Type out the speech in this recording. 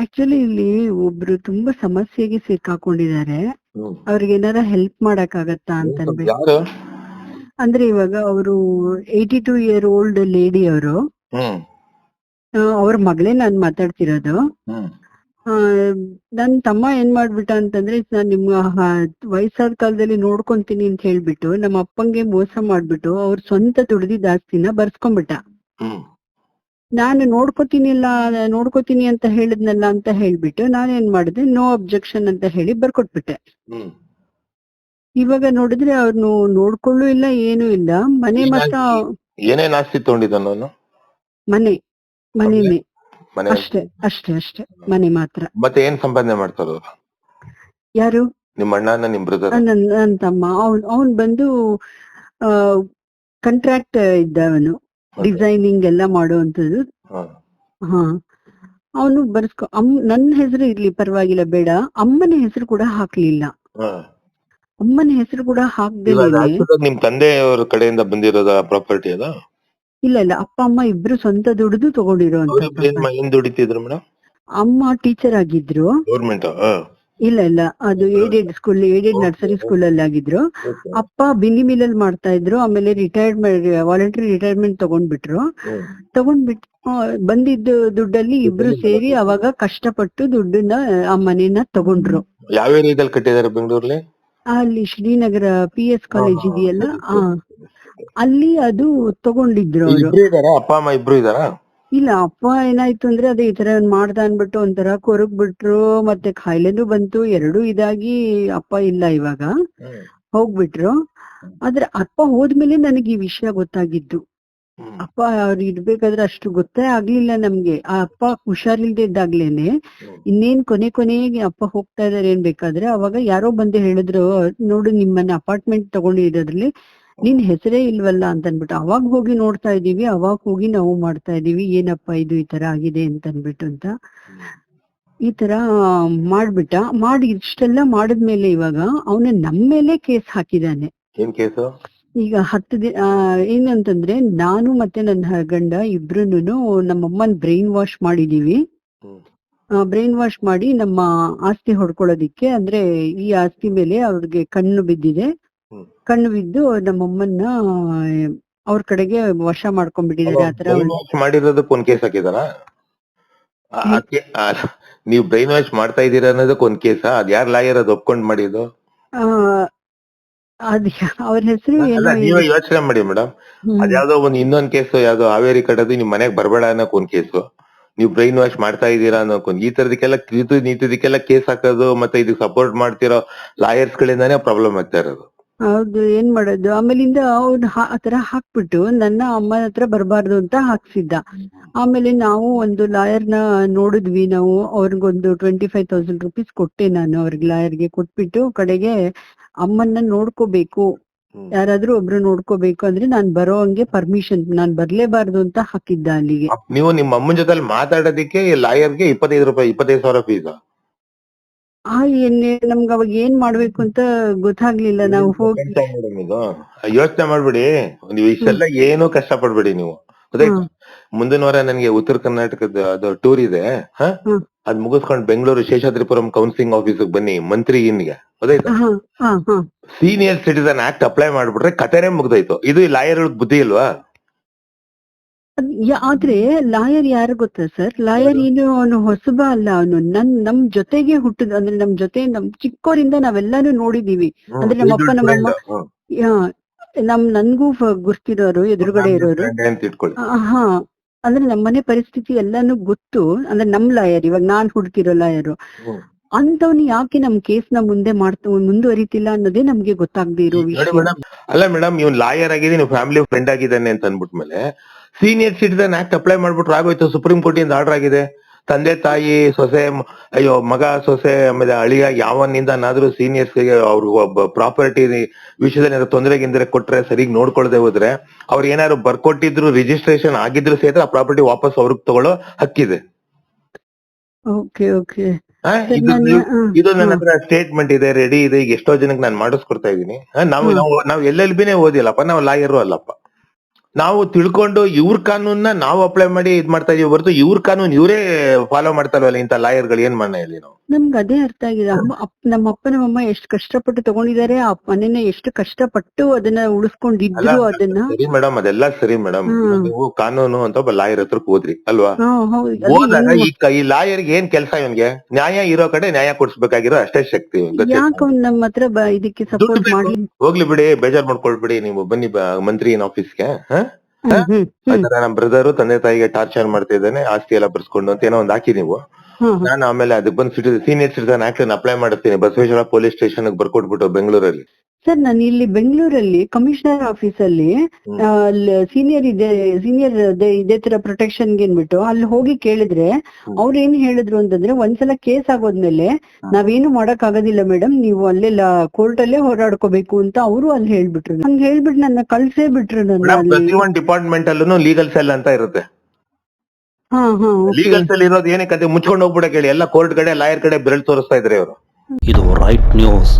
Actually ಇಲ್ಲಿ ಒಬ್ರು ತುಂಬಾ ಸಮಸ್ಯೆಗೆ ಸಿಕ್ಕಾಕೊಂಡಿದ್ದಾರೆ. ಹ್ಮ್. ಅವ್ರಿಗೆ ಏನಾರ ಹೆಲ್ಪ್ ಮಾಡಕ್ ಆಗತ್ತಾ ಅಂತ ಅನ್ಬಿಟ್ಟು ಯಾರು? ಅಂದ್ರೆ ಇವಾಗ ಅವರು eighty two year old lady ಅವರು. ಹ್ಮ್. ಅವ್ರ ಮಗಳೇ ನಾನ್ ಮಾತಾಡ್ತಿರೋದು. ಹ್ಮ್. ಆ, ನನ್ ತಮ್ಮ ಏನ್ ಮಾಡ್ಬಿಟ್ಟ ಅಂತಂದ್ರೆ ನಾನ್ ನಿಮ್ಮ ವಯಸ್ಸಾದ ಕಾಲದಲ್ಲಿ ನೋಡ್ಕೊಂತೀನಿ ಅಂತ ಹೇಳ್ಬಿಟ್ಟು ನಮ್ಮ ಅಪ್ಪಂಗೆ ಮೋಸ ಮಾಡ್ಬಿಟ್ಟು ಅವ್ರ ಸ್ವಂತ ದುಡ್ದಿದ್ದ ಆಸ್ತಿನ ಬರ್ಸ್ಕೊಂಡ್ಬಿಟ್ಟ. ಹ್ಮ್. ನಾನು ನೋಡ್ಕೋತೀನಿಲ್ಲ ನೋಡ್ಕೋತೀನಿ ಅಂತ ಹೇಳಿದ್ನಲ್ಲ ಅಂತ ಹೇಳ್ಬಿಟ್ಟು ನಾನೇನ್ ಮಾಡಿದೆ ನೋ ಅಬ್ಜೆಕ್ಷನ್ ಅಂತ ಹೇಳಿ ಬರ್ಕೊಟ್ಬಿಟ್ಟೆ. ಇವಾಗ ನೋಡಿದ್ರೆ ಅವ್ರನ್ನು ನೋಡ್ಕೊಳ್ಳೂ ಇಲ್ಲ ಏನು ಇಲ್ಲ. ಮನೆ ಮಾತ್ರ ಏನೇನ್ ಆಸ್ತಿ ತಗೊಂಡಿದ್ದಾನ ಮನೆ ಮನೆನೇ ಮನೆ. ಅಷ್ಟೇ ಅಷ್ಟೇ ಅಷ್ಟೇ. ಮನೆ ಮಾತ್ರ. ಮತ್ತೆ ಏನ್ ಸಂಪಾದನೆ ಮಾಡ್ತಾರ? ಯಾರು? ನಿಮ್ಮ ಅಣ್ಣ ನಿಮ್ ಬ್ರದರ್ ಆ, ನನ್ ನನ್ ತಮ್ಮ. ಅವ್ನ್ ಅವ್ನ್ ಬಂದು ಕಂಟ್ರಾಕ್ಟ್ ಇದ್ದ ಅವನು. ಡಿಸೈನಿಂಗ್ ಎಲ್ಲ ಮಾಡುವಂತದ್ದು ಹಾ. ಅವನು ಬರ್ಸ್ಕೊ ಅಮ್ ನನ್ನ ಹೆಸರು ಇರ್ಲಿ ಪರವಾಗಿಲ್ಲ ಬೇಡ. ಅಮ್ಮನ ಹೆಸರು ಕೂಡ ಹಾಕ್ಲಿಲ್ಲ. ಅಮ್ಮನ ಹೆಸರು ಕೂಡ ಹಾಕದೆ ನಿಮ್ ತಂದೆಯವರ ಕಡೆಯಿಂದ ಬಂದಿರೋದ ಪ್ರಾಪರ್ಟಿ ಅದ ಇಲ್ಲ ಇಲ್ಲ. ಅಪ್ಪ ಅಮ್ಮ ಇಬ್ರು ಸ್ವಂತ ದುಡಿದು ಏನ್ ದುಡಿತಿದ್ರು ಮೇಡಮ್ ಅಮ್ಮ ಟೀಚರ್ ಆಗಿದ್ರು. ಗೌರ್ಮೆಂಟ್ ಇಲ್ಲ ಇಲ್ಲ. ಅದು aided school aided nursery school ಅಲ್ಲಿ ಆಗಿದ್ರು. ಅಪ್ಪ ಬಿನ್ನಿ ಮಿಲ್ ಅಲ್ಲಿ ಮಾಡ್ತಾ ಇದ್ರು. ಆಮೇಲೆ ರಿಟೈರ್ಡ್ ವಾಲಂಟರಿ ರಿಟೈರ್ಮೆಂಟ್ ತಗೊಂಡ್ಬಿಟ್ರು. ತಗೊಂಡ್ಬಿಟ್ಟು ಬಂದಿದ್ದ ದುಡ್ಡಲ್ಲಿ ಇಬ್ರು ಸೇರಿ ಅವಾಗ ಕಷ್ಟಪಟ್ಟು ದುಡ್ಡನ್ನ ಆ ಮನೇನ ತಗೊಂಡ್ರು. ಯಾವ ಏರಿಯಾದಲ್ಲಿ ಕಟ್ಟಿದ್ದಾರೆ ಬೆಂಗಳೂರಲ್ಲಿ? ಅಲ್ಲಿ ಶ್ರೀನಗರ ಪಿ ಎಸ್ ಕಾಲೇಜ್ ಇದೆಯಲ್ಲ? ಆ. ಅಲ್ಲಿ ಅದು ತಗೊಂಡಿದ್ರು ಅವರು. ಅಪ್ಪ ಅಮ್ಮ ಇಬ್ರು ಇದಾರ ಇಲ್ಲ ಅಪ್ಪ ಏನಾಯ್ತು ಅಂದ್ರೆ ಅದೇ ಈ ತರ ಮಾಡ್ದ ಅನ್ಬಿಟ್ಟು ಒಂಥರ ಕೊರಗ್ ಬಿಟ್ರು ಮತ್ತೆ ಕಾಯಿಲೆನೂ ಬಂತು ಎರಡೂ ಇದಾಗಿ ಅಪ್ಪ ಇಲ್ಲ ಇವಾಗ. ಹೋಗ್ಬಿಟ್ರು. ಆದ್ರೆ ಅಪ್ಪ ಹೋದ್ಮೇಲೆ ನನಗೆ ಈ ವಿಷಯ ಗೊತ್ತಾಗಿದ್ದು. ಅಪ್ಪ ಅವ್ರು ಇರ್ಬೇಕಾದ್ರೆ ಅಷ್ಟು ಗೊತ್ತೇ ಆಗ್ಲಿಲ್ಲ ನಮ್ಗೆ. ಆ ಅಪ್ಪ ಹುಷಾರಿಲ್ದೆ ಇದ್ದಾಗ್ಲೇನೆ ಇನ್ನೇನ್ ಕೊನೆ ಕೊನೆಗೆ ಅಪ್ಪ ಹೋಗ್ತಾ ಇದಾರೆ ಏನ್ ಬೇಕಾದ್ರೆ ಅವಾಗ ಯಾರೋ ಬಂದು ಹೇಳಿದ್ರು ನೋಡು ನಿಮ್ಮನ್ನ ಅಪಾರ್ಟ್ಮೆಂಟ್ ತಗೊಂಡಿರೋದ್ರಲ್ಲಿ ನಿನ್ ಹೆಸರೇ ಇಲ್ವಲ್ಲ ಅಂತ ಅನ್ಬಿಟ್ಟು ಅವಾಗ ಹೋಗಿ ನೋಡ್ತಾ ಇದೀವಿ ಅವಾಗ ಹೋಗಿ ನಾವು ಮಾಡ್ತಾ ಇದೀವಿ ಏನಪ್ಪ ಇದು ಈ ತರ ಆಗಿದೆ ಅಂತ ಅನ್ಬಿಟ್ಟು ಅಂತ. ಈ ತರ ಮಾಡ್ಬಿಟ್ಟ ಮಾಡಿ ಇಷ್ಟೆಲ್ಲ ಮಾಡಿದ್ಮೇಲೆ ಇವಾಗ ಅವನ ನಮ್ ಮೇಲೆ ಕೇಸ್ ಹಾಕಿದಾನೆ. ಈಗ ಹತ್ತು ದಿನ ಏನಂತಂದ್ರೆ ನಾನು ಮತ್ತೆ ನನ್ನ ಗಂಡ ಇಬ್ರುನು ನಮ್ಮಮ್ಮನ್ ಬ್ರೈನ್ ವಾಶ್ ಮಾಡಿದೀವಿ. ಬ್ರೈನ್ ವಾಶ್ ಮಾಡಿ ನಮ್ಮ ಆಸ್ತಿ ಹೊಡ್ಕೊಳ್ಳೋದಿಕ್ಕೆ ಅಂದ್ರೆ ಈ ಆಸ್ತಿ ಮೇಲೆ ಅವ್ರಿಗೆ ಕಣ್ಣು ಬಿದ್ದಿದೆ. ಹ್ಮ್. ಕಣ್ಣು ಬಿದ್ದು ನಮ್ಮಮ್ಮನ್ನ ಅವ್ರ ಕಡೆಗೆ ವಶ ಮಾಡ್ಕೊಂಡ್ಬಿಟ್ಟಿದ್ದಾರೆ. ಆತರ ಮಾಡಿರೋದಕ್ಕೆ ಒಂದ್ ಕೇಸ್ ಹಾಕಿದಾರ ನೀವು ಬ್ರೈನ್ ವಾಶ್ ಮಾಡ್ತಾ ಇದ್ದೀರಾ ಅನ್ನೋದಕ್ಕೆ ಒಂದ್ ಕೇಸ ಅದ್ ಯಾರ್ ಲಾಯರ್ ಅದ್ ಒಪ್ಕೊಂಡ್ ಮಾಡಿದ್ದು? ಅವ್ರ ಹೆಸರು ಏನೋ ಯೋಚನೆ ಮಾಡಿ ಮೇಡಮ್. ಅದ್ಯಾವ್ದೋ ಒಂದ್ ಇನ್ನೊಂದ್ ಕೇಸ್ ಯಾವ್ದೋ ಹಾವೇರಿ ಕಟ್ಟೋದು ನಿಮ್ ಮನೆಗ್ ಬರ್ಬೇಡ ಅನ್ನೋಕ್ ಒಂದ್ ಕೇಸು ನೀವು ಬ್ರೈನ್ ವಾಶ್ ಮಾಡ್ತಾ ಇದ್ದೀರಾ ಅನ್ನೋ ಒಂದ್ ಈ ತರದಕ್ಕೆಲ್ಲ ನೀತಿದಕ್ಕೆಲ್ಲ ಕೇಸ್ ಹಾಕೋದು ಮತ್ತೆ ಇದಕ್ ಸಪೋರ್ಟ್ ಮಾಡ್ತಿರೋ ಲಾಯರ್ಸ್ ಗಳಿಂದಾನೇ ಪ್ರಾಬ್ಲಮ್ ಆಗ್ತಾ ಇರೋದು. ಹೌದು ಏನ್ ಮಾಡೋದು? ಆಮೇಲಿಂದ ಅವ್ನು ಆ ತರ ಹಾಕ್ಬಿಟ್ಟು ನನ್ನ ಅಮ್ಮನ ಹತ್ರ ಬರಬಾರ್ದು ಅಂತ ಹಾಕ್ಸಿದ್ದ. ಆಮೇಲೆ ನಾವು ಒಂದು ಲಾಯರ್ನ ನೋಡಿದ್ವಿ. ನಾವು ಅವ್ರಿಗೊಂದು ಟ್ವೆಂಟಿ ಫೈವ್ ತೌಸಂಡ್ ರುಪೀಸ್ ಕೊಟ್ಟೆ ನಾನು ಅವ್ರಿಗೆ ಲಾಯರ್ಗೆ ಕೊಟ್ಬಿಟ್ಟು ಕಡೆಗೆ ಅಮ್ಮನ್ನ ನೋಡ್ಕೋಬೇಕು. ಯಾರಾದ್ರೂ ಒಬ್ರು ನೋಡ್ಕೋಬೇಕು ಅಂದ್ರೆ ನಾನ್ ಬರೋ ಹಂಗೆ ಪರ್ಮಿಷನ್ ನಾನ್ ಬರ್ಲೇಬಾರ್ದು ಅಂತ ಹಾಕಿದ್ದ ಅಲ್ಲಿಗೆ. ನೀವು ನಿಮ್ಮ ಅಮ್ಮನ ಜೊತೆ ಮಾತಾಡೋದಕ್ಕೆ ಲಾಯರ್ಗೆ ಇಪ್ಪತ್ತೈದು ರೂಪಾಯಿ ಇಪ್ಪತ್ತೈದು ಸಾವಿರ ಫೀಸ್ ಆ ಎಣ್ಣೆ ನಮ್ಗೆ ಅವಾಗ ಏನ್ ಮಾಡ್ಬೇಕು ಅಂತ ಗೊತ್ತಾಗ್ಲಿಲ್ಲ. ನಾವು ಹೋಗಿ ಯೋಚನೆ ಮಾಡ್ಬಿಡಿ. ನೀವು ಇಷ್ಟೆಲ್ಲ ಏನು ಕಷ್ಟ ಪಡ್ಬೇಡಿ ನೀವು. ಗೊತ್ತಾಯ್ತಾ. ಮುಂದಿನ ವಾರ ನನಗೆ ಉತ್ತರ ಕರ್ನಾಟಕದ ಅದು ಟೂರ್ ಇದೆ ಹ. ಅದ್ ಮುಗಿಸ್ಕೊಂಡು ಬೆಂಗಳೂರು ಶೇಷಾದ್ರಿಪುರಂ ಕೌನ್ಸಿಲಿಂಗ್ ಆಫೀಸ್ ಬನ್ನಿ ಮಂತ್ರಿ ಇನ್ಗೆ. ಗೊತ್ತಾಯ್ತಾ? ಸೀನಿಯರ್ ಸಿಟಿಸನ್ ಆಕ್ಟ್ ಅಪ್ಲೈ ಮಾಡ್ಬಿಟ್ರೆ ಕತೆನೇ ಮುಗ್ದಾಯ್ತು. ಇದು ಲಾಯರ್ ಬುದ್ಧಿ ಇಲ್ವಾ? ಆದ್ರೆ ಲಾಯರ್ ಯಾರು ಗೊತ್ತಾ ಸರ್? ಲಾಯರ್ ಏನು ಅವನು ಹೊಸಬ ಅಲ್ಲ ಅವನು. ನನ್ ನಮ್ ಜೊತೆಗೆ ಹುಟ್ಟದ ಅಂದ್ರೆ ನಮ್ ಜೊತೆ ನಮ್ ಚಿಕ್ಕೋರಿಂದ ನಾವೆಲ್ಲಾನು ನೋಡಿದೀವಿ. ಅಂದ್ರೆ ನಮ್ಮಪ್ಪ ನಮ್ಮಮ್ಮ ನಮ್ ನನ್ಗೂ ಗುರ್ತಿರೋರು ಎದುರುಗಡೆ ಇರೋರು. ಹಾ. ಅಂದ್ರೆ ನಮ್ಮನೆ ಪರಿಸ್ಥಿತಿ ಎಲ್ಲಾನು ಗೊತ್ತು. ಅಂದ್ರೆ ನಮ್ ಲಾಯರ್ ಇವಾಗ ನಾನ್ ಹುಡ್ತಿರೋ ಲಾಯರ್. ಅಂತವ್ನು ಯಾಕೆ ನಮ್ ಕೇಸ್ನ ಮುಂದೆ ಮಾಡ್ತಾ ಮುಂದುವರಿತಿಲ್ಲ ಅನ್ನೋದೇ ನಮ್ಗೆ ಗೊತ್ತಾಗದೆ ಇರೋ ವಿಷಯ. ಅಲ್ಲ ಮೇಡಮ್ ಇವ್ನು ಲಾಯರ್ ಆಗಿದೆ ನೀವು ಫ್ಯಾಮಿಲಿ ಫ್ರೆಂಡ್ ಆಗಿದ್ದಾನೆ ಅಂತ ಅನ್ಬಿಟ್ಮೇಲೆ ಸೀನಿಯರ್ ಸಿಟಿಸನ್ ಆಕ್ಟ್ ಅಪ್ಲೈ ಮಾಡ್ಬಿಟ್ರು ಆಗೋಯ್ತು. ಸುಪ್ರೀಂ ಕೋರ್ಟ್ ಇಂದ ಆರ್ಡರ್ ಆಗಿದೆ. ತಂದೆ ತಾಯಿ ಸೊಸೆ ಅಯ್ಯೋ ಮಗ ಸೊಸೆ ಆಮೇಲೆ ಅಳಿಯ ಯಾವನಿಂದನಾದ್ರೂ ಸೀನಿಯರ್ಸ್ ಅವ್ರಿಗೆ ಒಬ್ಬ ಪ್ರಾಪರ್ಟಿ ವಿಷಯದಲ್ಲಿ ಏನಾದ್ರು ತೊಂದರೆ ಗಿಂದರೆ ಕೊಟ್ರೆ ಸರಿಗ್ ನೋಡ್ಕೊಳ್ದೆ ಹೋದ್ರೆ ಅವ್ರು ಏನಾದ್ರು ಬರ್ಕೊಟ್ಟಿದ್ರು ರಿಜಿಸ್ಟ್ರೇಷನ್ ಆಗಿದ್ರು ಸಹಿತ ಆ ಪ್ರಾಪರ್ಟಿ ವಾಪಸ್ ಅವ್ರಿಗೆ ತಗೊಳ್ಳೋ ಹಕ್ಕಿದೆ. ಓಕೆ ಓಕೆ ಆ, ಇದು ನನ್ನ ಹತ್ರ ಸ್ಟೇಟ್ಮೆಂಟ್ ಇದೆ ರೆಡಿ ಇದೆ ಈಗ ಎಷ್ಟೋ ಜನಕ್ಕೆ ನಾನು ಮಾಡಿಸ್ಕೊಡ್ತಾ ಇದೀನಿ ನಾವು. ನಾವು ನಾವು ಎಲ್ ಎಲ್ ಬಿನೇ ಓದಿಲ್ಲಪ್ಪ ನಾವು ಲಾಯರು ಅಲ್ಲಪ್ಪ. ನಾವು ತಿಳ್ಕೊಂಡು ಇವ್ರ ಕಾನೂನ್ನ ನಾವು ಅಪ್ಲೈ ಮಾಡಿ ಇದ್ ಮಾಡ್ತಾ ಇದೀವಿ ಹೊರತು ಇವ್ರ ಕಾನೂನ್ ಇವರೇ ಫಾಲೋ ಮಾಡ್ತಾರಲ್ಲ ಇಂತ ಲಾಯರ್ಗಳು ಏನ್ ಮಾಡೋಣ ಹೇಳಿ ನಾವು? ನಮ್ಗೆ ಅದೇ ಅರ್ಥ ಆಗಿದೆ. ಅಮ್ಮ ನಮ್ಮ ಅಪ್ಪ ನಮ್ಮಮ್ಮ ಎಷ್ಟು ಕಷ್ಟಪಟ್ಟು ತಗೊಂಡಿದ್ದಾರೆ ಆ ಮನೆನ ಎಷ್ಟು ಕಷ್ಟಪಟ್ಟು ಅದನ್ನ ಉಳಿಸ್ಕೊಂಡಿದ್ರು ಅದನ್ನ ಸರಿ ಮೇಡಮ್ ಅದೆಲ್ಲ ಸರಿ ಮೇಡಮ್. ನೀವು ಕಾನೂನು ಅಂತ ಒಬ್ಬ ಲಾಯರ್ ಹತ್ರ ಹೋದ್ರಿ ಅಲ್ವಾ? ಹೋದಾಗ ಈ ಲಾಯರ್ ಈ ಏನ್ ಕೆಲಸ ಇವನ್ಗೆ? ನ್ಯಾಯ ಇರೋ ಕಡೆ ನ್ಯಾಯ ಕೊಡ್ಸ್ಬೇಕಾಗಿರೋ ಅಷ್ಟೇ ಶಕ್ತಿ? ಯಾಕೆ ಅವ್ನ್ ನಮ್ಮ ಹತ್ರ ಬ- ಇದಕ್ಕೆ ಸಪೋರ್ಟ್ ಮಾಡಿ? ಹೋಗ್ಲಿ ಬಿಡಿ ಬೇಜಾರ್ ಮಾಡ್ಕೊಳ್ಬಿಡಿ ನೀವು ಬನ್ನಿ ಬ- ಮಂತ್ರಿ ಆಫೀಸ್ಗೆ ಹ? ಹ್ಮ್, ಹ್ಮ್, ಹ್ಮ್, ನಮ್ ಬ್ರದರ್ ತಂದೆ ತಾಯಿಗೆ ಟಾರ್ಚರ್ ಮಾಡ್ತಾ ಇದ್ದಾನೆ ಆಸ್ತಿ ಎಲ್ಲ ಬರ್ಸ್ಕೊಂಡು ಅಂತ ಏನೋ ಒಂದ್ ಹಾಕಿ ನೀವು. ನಾನು ಆಮೇಲೆ ಅದಕ್ಕೆ ಬಂದು city senior citizen act apply ಮಾಡ್ತೀನಿ ಬಸವೇಶ್ವರ ಪೊಲೀಸ್ ಸ್ಟೇಷನ್ ಬರ್ಕೊಟ್ಬಿಟ್ಟು ಬೆಂಗಳೂರಲ್ಲಿ. ಸರ್ ನಾನು ಇಲ್ಲಿ ಬೆಂಗಳೂರಲ್ಲಿ ಕಮಿಷನರ್ ಆಫೀಸ್ ಅಲ್ಲಿ ಸೀನಿಯರ್ ಇದೆ ಸೀನಿಯರ್ ಇದೇ ತರ ಪ್ರೊಟೆಕ್ಷನ್ಗೆ ಅನ್ಬಿಟ್ಟು ಅಲ್ಲಿ ಹೋಗಿ ಕೇಳಿದ್ರೆ. ಅವ್ರು ಏನ್ ಹೇಳಿದ್ರು ಅಂತಂದ್ರೆ ಒಂದ್ಸಲ ಕೇಸ್ ಆಗೋದ್ಮೇಲೆ ನಾವೇನು ಮಾಡಕ್ ಆಗೋದಿಲ್ಲ ಮೇಡಮ್ ನೀವು ಅಲ್ಲೆಲ್ಲ ಕೋರ್ಟ್ ಅಲ್ಲೇ ಹೋರಾಡ್ಕೋಬೇಕು ಅಂತ ಅವರು ಅಲ್ಲಿ ಹೇಳ್ಬಿಟ್ರು. ಹಂಗ್ ಹೇಳ್ಬಿಟ್ಟು ನನ್ನ ಕಳ್ಸೇ ಬಿಟ್ರು ನನ್ನ ಅಲ್ಲಿ. ಪ್ರತಿ ಒಂದ್ ಡಿಪಾರ್ಟ್ಮೆಂಟ್ ಅಲ್ಲೂ ಲೀಗಲ್ ಸೆಲ್ ಅಂತ ಇರುತ್ತೆ. ಹಾ ಹಾ okay. ಲೀಗಲ್ ಸೆಲ್ ಇರೋದು ಏನಕ್ಕೆ ಮುಚ್ಕೊಂಡು ಹೋಗ್ಬಿಡಕ್ಕೆ ಹೇಳಿ. ಎಲ್ಲ ಕೋರ್ಟ್ ಕಡೆ ಲಾಯರ್ ಕಡೆ ಬೆರಳು ತೋರಿಸ್ತಾ ಇದ್ರೆ ಇವರು ಇದು ರೈಟ್ ನ್ಯೂಸ್